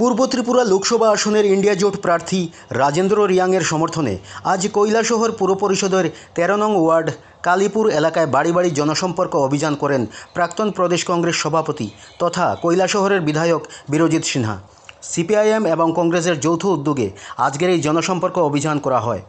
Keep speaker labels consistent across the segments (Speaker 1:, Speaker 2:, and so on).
Speaker 1: পূর্ব ত্রিপুরা লোকসভা আসনের ইন্ডিয়া জোট প্রার্থী রাজেন্দ্র রিয়াংয়ের সমর্থনে আজ কৈলাসহর পুর পরিষদের তেরো নং ওয়ার্ড কালীপুর এলাকায় বাড়ি বাড়ি জনসম্পর্ক অভিযান করেন প্রাক্তন প্রদেশ কংগ্রেস সভাপতি তথা কৈলাসহরের বিধায়ক বিরজিৎ সিনহা, সিপিআইএম এবং কংগ্রেসের যৌথ উদ্যোগে আজকের এই জনসম্পর্ক অভিযান করা হয়।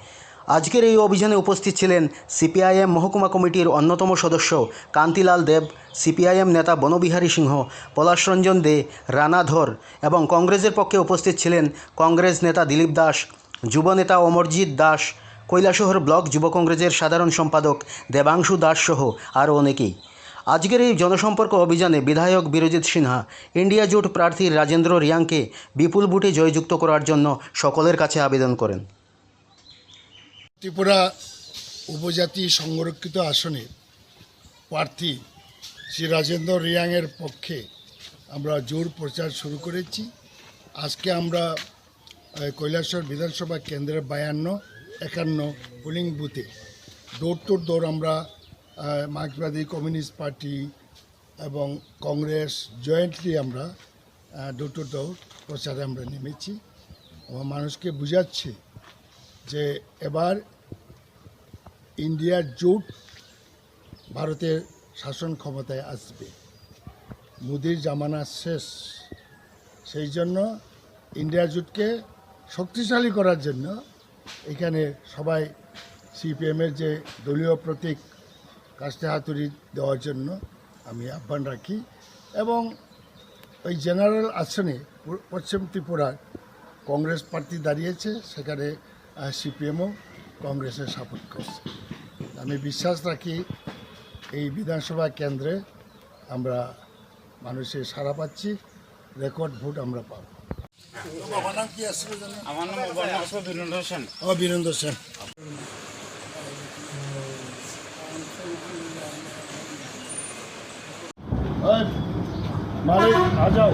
Speaker 1: আজকের এই অভিযানে উপস্থিত ছিলেন সিপিআইএম মহকুমা কমিটির অন্যতম সদস্য কান্তিলাল দেব, সিপিআইএম নেতা বনবিহারী সিংহ পলাশরঞ্জন দে, রানা ধর এবং কংগ্রেসের পক্ষে উপস্থিত ছিলেন কংগ্রেস নেতা দিলীপ দাস যুবনেতা অমরজিৎ দাস, কৈলাসহর ব্লক যুব কংগ্রেসের সাধারণ সম্পাদক দেবাংশু দাস সহ আরও অনেকেই। আজকের এই জনসম্পর্ক অভিযানে বিধায়ক বিরজিৎ সিনহা, ইন্ডিয়া জোট প্রার্থী রাজেন্দ্র রিয়াংকে বিপুল ভোটে জয়যুক্ত করার জন্য সকলের কাছে আবেদন করেন।
Speaker 2: ত্রিপুরা উপজাতি সংরক্ষিত আসনে প্রার্থী শ্রী রাজেন্দ্র রিয়াংয়ের পক্ষে আমরা জোর প্রচার শুরু করেছি। আজকে আমরা আহ, কৈলাসহর বিধানসভা কেন্দ্রের বায়ান্ন একান্ন পোলিং বুথে দৌড় টু দৌড় আমরা মার্ক্সবাদী কমিউনিস্ট পার্টি এবং কংগ্রেস জয়েন্টলি আমরা ডোর টু দৌড় প্রচারে আমরা নেমেছি। এবং মানুষকে বুঝাচ্ছি যে এবার ইন্ডিয়ার জোট ভারতের শাসন ক্ষমতায় আসবে। মোদির জামানা শেষ। সেই জন্য ইন্ডিয়া জোটকে শক্তিশালী করার জন্য এখানে সবাই সিপিএমের যে দলীয় প্রতীক কাস্তে হাতুড়ি দেওয়ার জন্য আমি আহ্বান রাখি এবং ওই জেনারেল আসনে পশ্চিম ত্রিপুরার কংগ্রেস প্রার্থী দাঁড়িয়েছে। সেখানে সিপিএমও কংগ্রেসের সাপোর্ট করছে। আমি বিশ্বাস রাখি এই বিধানসভা কেন্দ্রে আমরা মানুষের সাড়া পাচ্ছি রেকর্ড ভোট আমরা পাবো। আমার নাম কি জানো?
Speaker 3: আমার নাম বীরেন্দ্র সেন।
Speaker 2: ও বীরেন্দ্র সেন। মালিক আ যাও।